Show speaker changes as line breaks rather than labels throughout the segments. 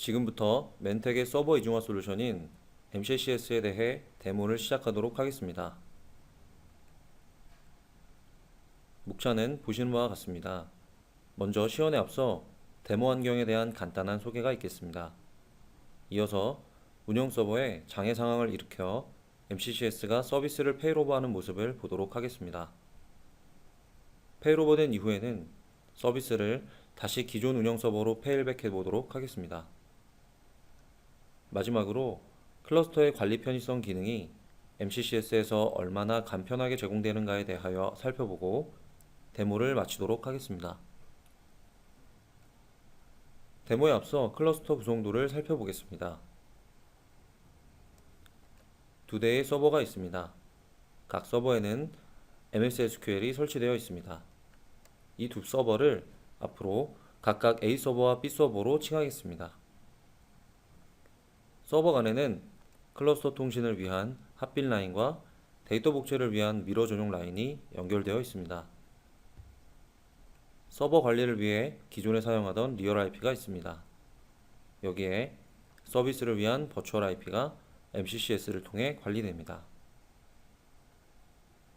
지금부터 멘텍의 서버 이중화 솔루션인 MCCS에 대해 데모를 시작하도록 하겠습니다. 목차는 보시는 바와 같습니다. 먼저 시연에 앞서 데모 환경에 대한 간단한 소개가 있겠습니다. 이어서 운영 서버에 장애 상황을 일으켜 MCCS가 서비스를 페이로버하는 모습을 보도록 하겠습니다. 페이로버된 이후에는 서비스를 다시 기존 운영 서버로 페일백 해 보도록 하겠습니다. 마지막으로 클러스터의 관리 편의성 기능이 MCCS에서 얼마나 간편하게 제공되는가에 대하여 살펴보고 데모를 마치도록 하겠습니다. 데모에 앞서 클러스터 구성도를 살펴보겠습니다. 두 대의 서버가 있습니다. 각 서버에는 MS SQL이 설치되어 있습니다. 이 두 서버를 앞으로 각각 A 서버와 B 서버로 칭하겠습니다. 서버 간에는 클러스터 통신을 위한 핫빌 라인과 데이터 복제를 위한 미러 전용 라인이 연결되어 있습니다. 서버 관리를 위해 기존에 사용하던 리얼 IP가 있습니다. 여기에 서비스를 위한 버추얼 IP가 MCCS를 통해 관리됩니다.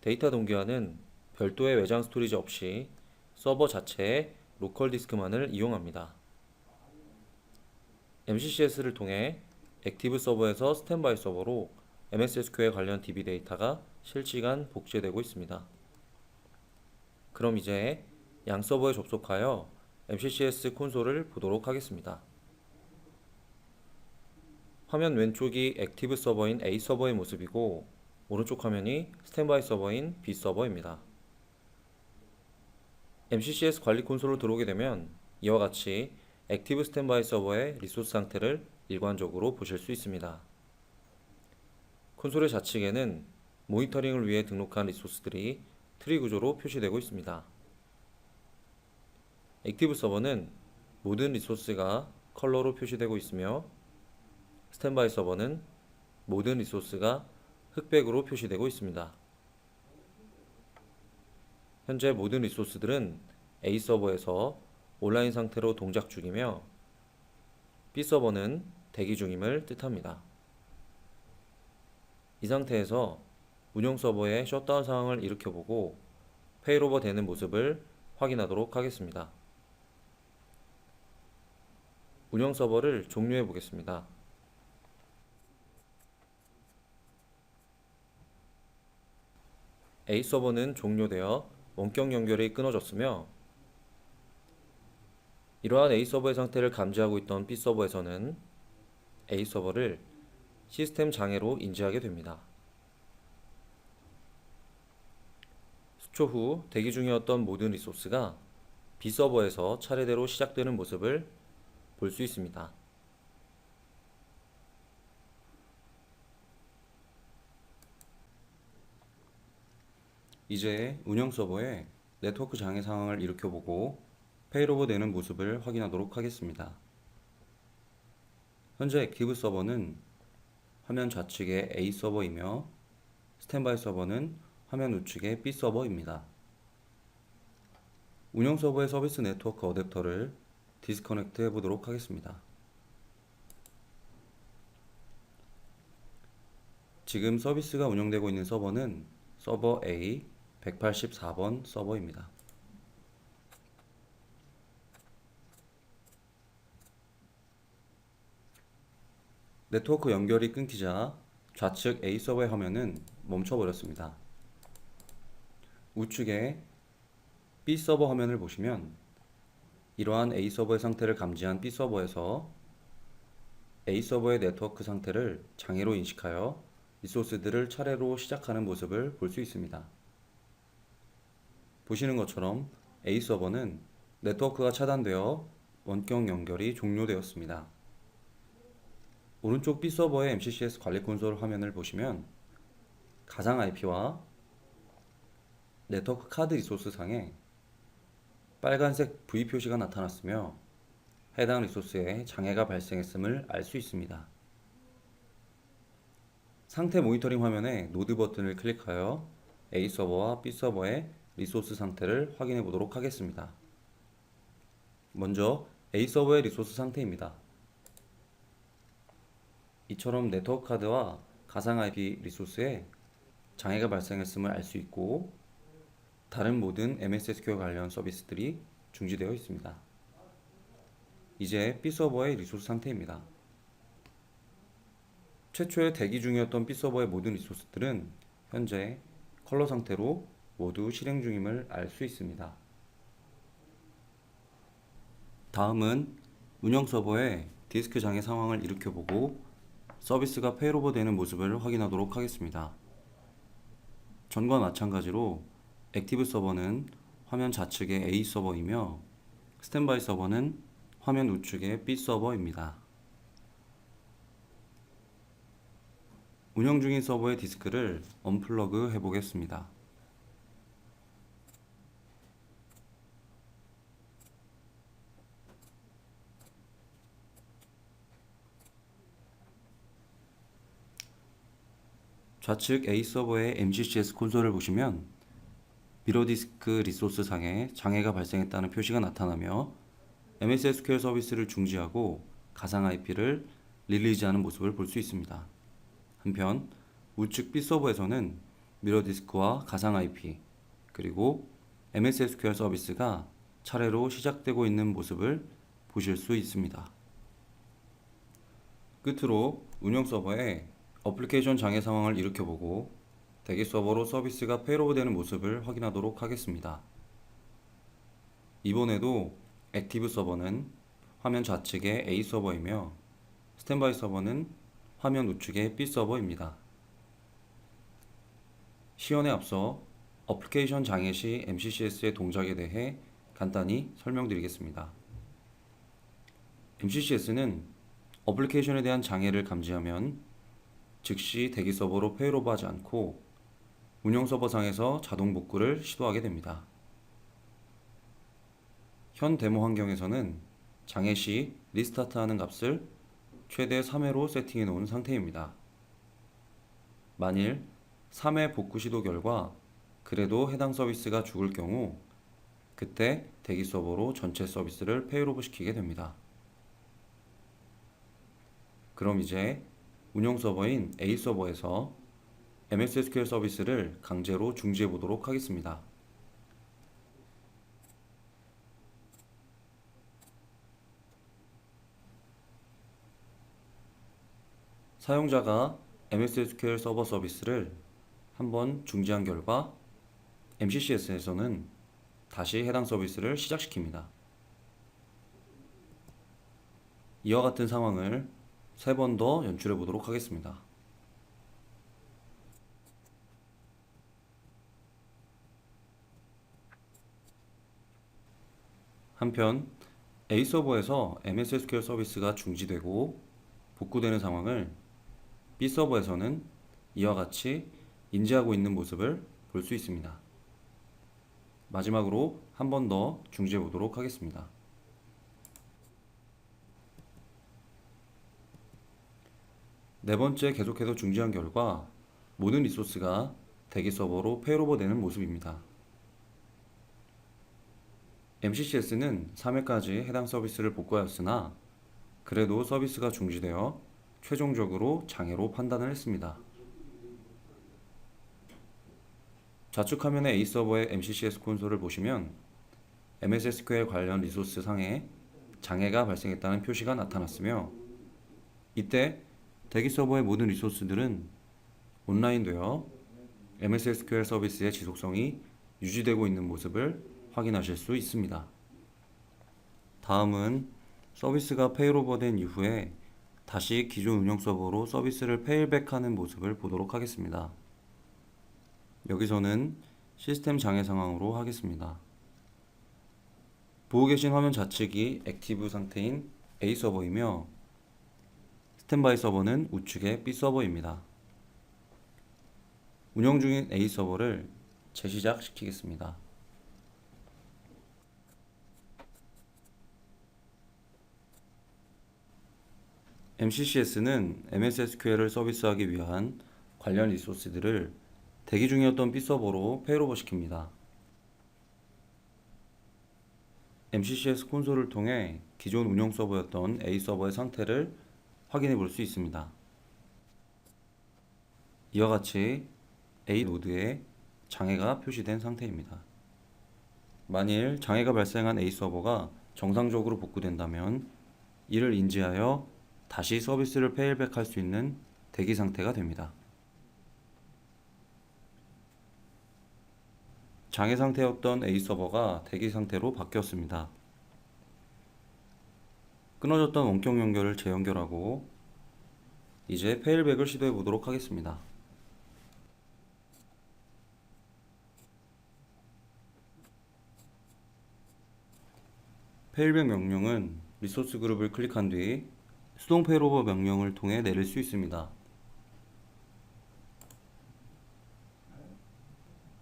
데이터 동기화는 별도의 외장 스토리지 없이 서버 자체의 로컬 디스크만을 이용합니다. MCCS를 통해 액티브 서버에서 스탠바이 서버로 MS SQL 관련 DB 데이터가 실시간 복제되고 있습니다. 그럼 이제 양 서버에 접속하여 MCCS 콘솔을 보도록 하겠습니다. 화면 왼쪽이 액티브 서버인 A 서버의 모습이고 오른쪽 화면이 스탠바이 서버인 B 서버입니다. MCCS 관리 콘솔로 들어오게 되면 이와 같이 액티브 스탠바이 서버의 리소스 상태를 일관적으로 보실 수 있습니다. 콘솔의 좌측에는 모니터링을 위해 등록한 리소스들이 트리 구조로 표시되고 있습니다. 액티브 서버는 모든 리소스가 컬러로 표시되고 있으며 스탠바이 서버는 모든 리소스가 흑백으로 표시되고 있습니다. 현재 모든 리소스들은 A 서버에서 온라인 상태로 동작 중이며 B 서버는 대기 중임을 뜻합니다. 이 상태에서 운영 서버의 셧다운 상황을 일으켜보고 페이로버 되는 모습을 확인하도록 하겠습니다. 운영 서버를 종료해 보겠습니다. A 서버는 종료되어 원격 연결이 끊어졌으며 이러한 A 서버의 상태를 감지하고 있던 B 서버에서는 A 서버를 시스템 장애로 인지하게 됩니다. 수초 후 대기 중이었던 모든 리소스가 B 서버에서 차례대로 시작되는 모습을 볼 수 있습니다. 이제 운영 서버에 네트워크 장애 상황을 일으켜보고 페이로버 되는 모습을 확인하도록 하겠습니다. 현재 액티브 서버는 화면 좌측에 A 서버이며 스탠바이 서버는 화면 우측에 B 서버입니다. 운영 서버의 서비스 네트워크 어댑터를 디스커넥트 해보도록 하겠습니다. 지금 서비스가 운영되고 있는 서버는 서버 A 184번 서버입니다. 네트워크 연결이 끊기자 좌측 A 서버의 화면은 멈춰버렸습니다. 우측에 B 서버 화면을 보시면 이러한 A 서버의 상태를 감지한 B 서버에서 A 서버의 네트워크 상태를 장애로 인식하여 리소스들을 차례로 시작하는 모습을 볼 수 있습니다. 보시는 것처럼 A 서버는 네트워크가 차단되어 원격 연결이 종료되었습니다. 오른쪽 B 서버의 MCCS 관리 콘솔 화면을 보시면 가상 IP와 네트워크 카드 리소스 상에 빨간색 V 표시가 나타났으며 해당 리소스에 장애가 발생했음을 알 수 있습니다. 상태 모니터링 화면에 노드 버튼을 클릭하여 A 서버와 B 서버의 리소스 상태를 확인해 보도록 하겠습니다. 먼저 A 서버의 리소스 상태입니다.
이처럼 네트워크 카드와 가상 IP 리소스에 장애가 발생했음을 알 수 있고 다른 모든 MS SQL 관련 서비스들이 중지되어 있습니다. 이제 B 서버의 리소스 상태입니다. 최초에 대기 중이었던 B 서버의 모든 리소스들은 현재 컬러 상태로 모두 실행 중임을 알 수 있습니다. 다음은 운영 서버의 디스크 장애 상황을 일으켜보고 서비스가 페일오버 되는 모습을 확인하도록 하겠습니다. 전과 마찬가지로 액티브 서버는 화면 좌측의 A 서버이며 스탠바이 서버는 화면 우측의 B 서버입니다. 운영 중인 서버의 디스크를 언플러그 해보겠습니다. 좌측 A 서버의 MCCS 콘솔을 보시면 미러 디스크 리소스 상에 장애가 발생했다는 표시가 나타나며 MS SQL 서비스를 중지하고 가상 IP를 릴리즈하는 모습을 볼 수 있습니다. 한편 우측 B 서버에서는 미러 디스크와 가상 IP 그리고 MS SQL 서비스가 차례로 시작되고 있는 모습을 보실 수 있습니다. 끝으로 운영 서버의 어플리케이션 장애 상황을 일으켜보고 대기 서버로 서비스가 페이로브 되는 모습을 확인하도록 하겠습니다. 이번에도 액티브 서버는 화면 좌측의 A 서버이며 스탠바이 서버는 화면 우측의 B 서버입니다. 시연에 앞서 어플리케이션 장애 시 MCCS의 동작에 대해 간단히 설명드리겠습니다. MCCS는 어플리케이션에 대한 장애를 감지하면 즉시 대기 서버로 페이로브 하지 않고 운영 서버상에서 자동 복구를 시도하게 됩니다. 현 데모 환경에서는 장애 시 리스타트하는 값을 최대 3회로 세팅해 놓은 상태입니다. 만일 3회 복구 시도 결과 그래도 해당 서비스가 죽을 경우 그때 대기 서버로 전체 서비스를 페이로브 시키게 됩니다. 그럼 이제 운영 서버인 A 서버에서 MS SQL 서비스를 강제로 중지해 보도록 하겠습니다. 사용자가 MS SQL 서버 서비스를 한번 중지한 결과 MCCS에서는 다시 해당 서비스를 시작시킵니다. 이와 같은 상황을 세 번 더 연출해 보도록 하겠습니다. 한편 A 서버에서 MS SQL 서비스가 중지되고 복구되는 상황을 B 서버에서는 이와 같이 인지하고 있는 모습을 볼 수 있습니다. 마지막으로 한 번 더 중지해 보도록 하겠습니다. 네 번째 계속해서 중지한 결과 모든 리소스가 대기 서버로 페이로버 되는 모습입니다. MCCS는 3회까지 해당 서비스를 복구하였으나 그래도 서비스가 중지되어 최종적으로 장애로 판단을 했습니다. 좌측 화면의 A 서버의 MCCS 콘솔을 보시면 MS SQL 관련 리소스 상에 장애가 발생했다는 표시가 나타났으며 이때 대기 서버의 모든 리소스들은 온라인되어 MS SQL 서비스의 지속성이 유지되고 있는 모습을 확인하실 수 있습니다. 다음은 서비스가 페일오버된 이후에 다시 기존 운영 서버로 서비스를 페일백하는 모습을 보도록 하겠습니다. 여기서는 시스템 장애 상황으로 하겠습니다. 보고 계신 화면 좌측이 액티브 상태인 A 서버이며 스탠바이 서버는 우측의 B 서버입니다. 운영 중인 A 서버를 재시작 시키겠습니다. MCCS는 MS SQL을 서비스하기 위한 관련 리소스들을 대기 중이었던 B 서버로 페이로버 시킵니다. MCCS 콘솔을 통해 기존 운영 서버였던 A 서버의 상태를 확인해 볼 수 있습니다. 이와 같이 A 노드에 장애가 표시된 상태입니다. 만일 장애가 발생한 A 서버가 정상적으로 복구된다면 이를 인지하여 다시 서비스를 페일백할 수 있는 대기 상태가 됩니다. 장애 상태였던 A 서버가 대기 상태로 바뀌었습니다. 끊어졌던 원격 연결을 재연결하고 이제 페일백을 시도해 보도록 하겠습니다. 페일백 명령은 리소스 그룹을 클릭한 뒤 수동 페일오버 명령을 통해 내릴 수 있습니다.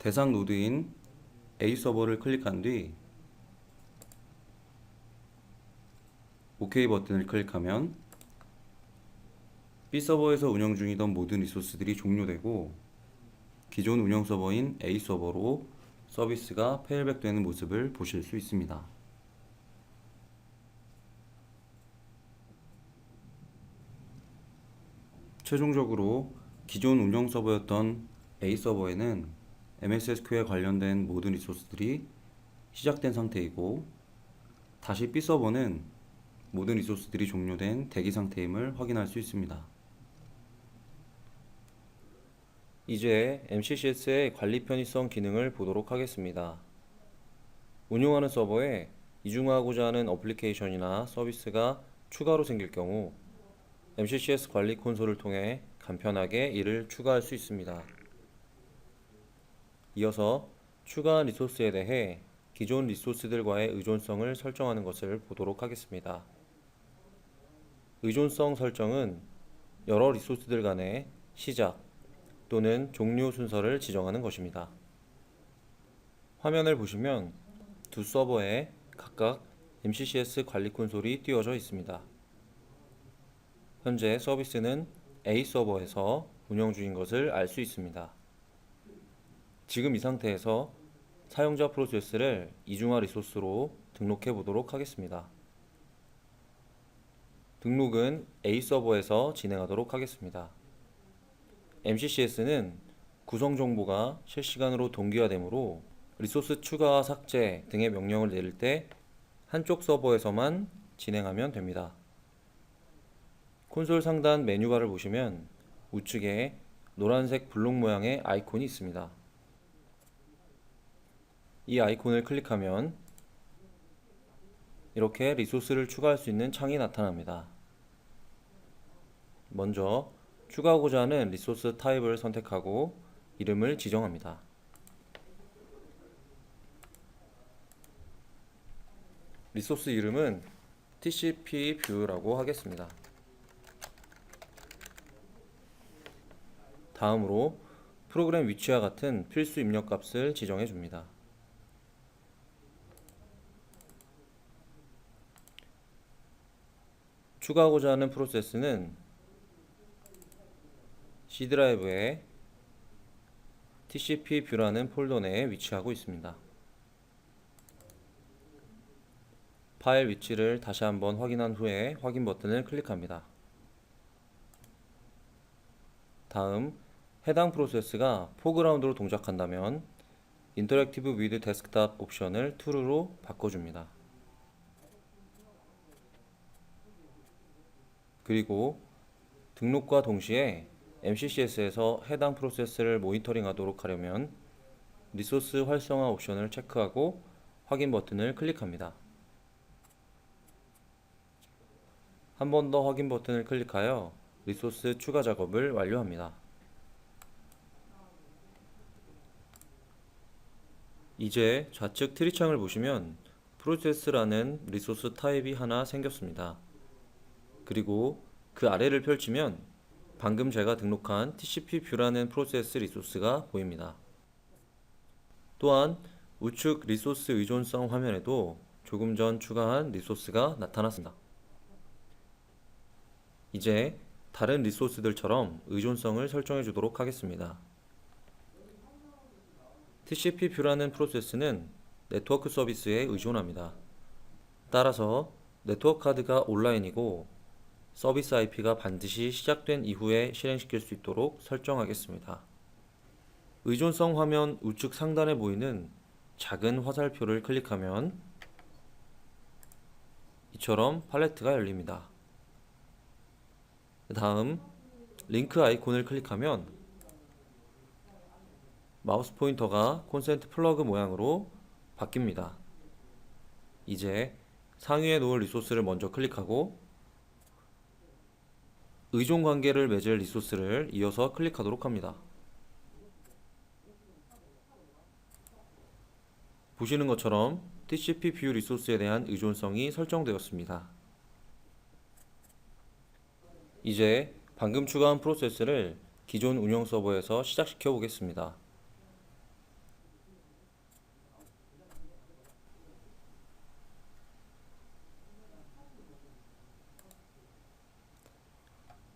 대상 노드인 A 서버를 클릭한 뒤 OK 버튼을 클릭하면 B 서버에서 운영 중이던 모든 리소스들이 종료되고 기존 운영 서버인 A 서버로 서비스가 페일백되는 모습을 보실 수 있습니다. 최종적으로 기존 운영 서버였던 A 서버에는 MS SQL에 관련된 모든 리소스들이 시작된 상태이고 다시 B 서버는 모든 리소스들이 종료된 대기 상태임을 확인할 수 있습니다.
이제 MCCS의 관리 편의성 기능을 보도록 하겠습니다. 운용하는 서버에 이중화하고자 하는 어플리케이션이나 서비스가 추가로 생길 경우 MCCS 관리 콘솔을 통해 간편하게 이를 추가할 수 있습니다. 이어서 추가한 리소스에 대해 기존 리소스들과의 의존성을 설정하는 것을 보도록 하겠습니다. 의존성 설정은 여러 리소스들 간의 시작 또는 종료 순서를 지정하는 것입니다. 화면을 보시면 두 서버에 각각 MCCS 관리 콘솔이 띄워져 있습니다. 현재 서비스는 A 서버에서 운영 중인 것을 알 수 있습니다. 지금 이 상태에서 사용자 프로세스를 이중화 리소스로 등록해 보도록 하겠습니다. 등록은 A 서버에서 진행하도록 하겠습니다. MCCS는 구성 정보가 실시간으로 동기화되므로 리소스 추가와 삭제 등의 명령을 내릴 때 한쪽 서버에서만 진행하면 됩니다. 콘솔 상단 메뉴바를 보시면 우측에 노란색 블록 모양의 아이콘이 있습니다. 이 아이콘을 클릭하면 이렇게 리소스를 추가할 수 있는 창이 나타납니다. 먼저 추가하고자 하는 리소스 타입을 선택하고 이름을 지정합니다. 리소스 이름은 TCP 뷰라고 하겠습니다. 다음으로 프로그램 위치와 같은 필수 입력 값을 지정해 줍니다. 추가하고자 하는 프로세스는 C 드라이브에 TCP 뷰라는 폴더 내에 위치하고 있습니다. 파일 위치를 다시 한번 확인한 후에 확인 버튼을 클릭합니다. 다음 해당 프로세스가 포그라운드로 동작한다면 인터랙티브 위드 데스크탑 옵션을 true로 바꿔줍니다. 그리고 등록과 동시에 MCCS에서 해당 프로세스를 모니터링하도록 하려면 리소스 활성화 옵션을 체크하고 확인 버튼을 클릭합니다. 한 번 더 확인 버튼을 클릭하여 리소스 추가 작업을 완료합니다. 이제 좌측 트리창을 보시면 프로세스라는 리소스 타입이 하나 생겼습니다. 그리고 그 아래를 펼치면 방금 제가 등록한 TCP 뷰라는 프로세스 리소스가 보입니다. 또한 우측 리소스 의존성 화면에도 조금 전 추가한 리소스가 나타났습니다. 이제 다른 리소스들처럼 의존성을 설정해 주도록 하겠습니다. TCP 뷰라는 프로세스는 네트워크 서비스에 의존합니다. 따라서 네트워크 카드가 온라인이고 서비스 IP가 반드시 시작된 이후에 실행시킬 수 있도록 설정하겠습니다. 의존성 화면 우측 상단에 보이는 작은 화살표를 클릭하면 이처럼 팔레트가 열립니다. 다음 링크 아이콘을 클릭하면 마우스 포인터가 콘센트 플러그 모양으로 바뀝니다. 이제 상위에 놓을 리소스를 먼저 클릭하고 의존 관계를 맺을 리소스를 이어서 클릭하도록 합니다. 보시는 것처럼 TCP 뷰 리소스에 대한 의존성이 설정되었습니다. 이제 방금 추가한 프로세스를 기존 운영 서버에서 시작시켜 보겠습니다.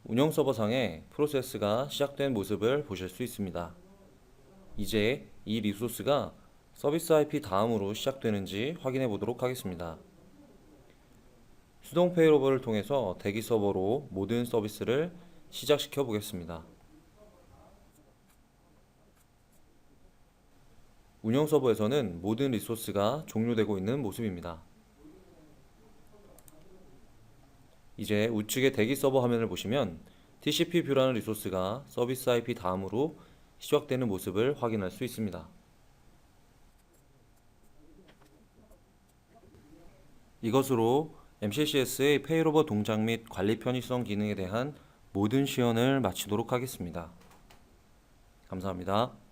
운영 서버상에 프로세스가 시작된 모습을 보실 수 있습니다. 이제 이 리소스가 서비스 IP 다음으로 시작되는지 확인해 보도록 하겠습니다. 수동 페이로버를 통해서 대기 서버로 모든 서비스를 시작시켜 보겠습니다. 운영 서버에서는 모든 리소스가 종료되고 있는 모습입니다. 이제 우측의 대기 서버 화면을 보시면 TCP 뷰라는 리소스가 서비스 IP 다음으로 시작되는 모습을 확인할 수 있습니다. 이것으로 MCCS의 페이로버 동작 및 관리 편의성 기능에 대한 모든 시연을 마치도록 하겠습니다. 감사합니다.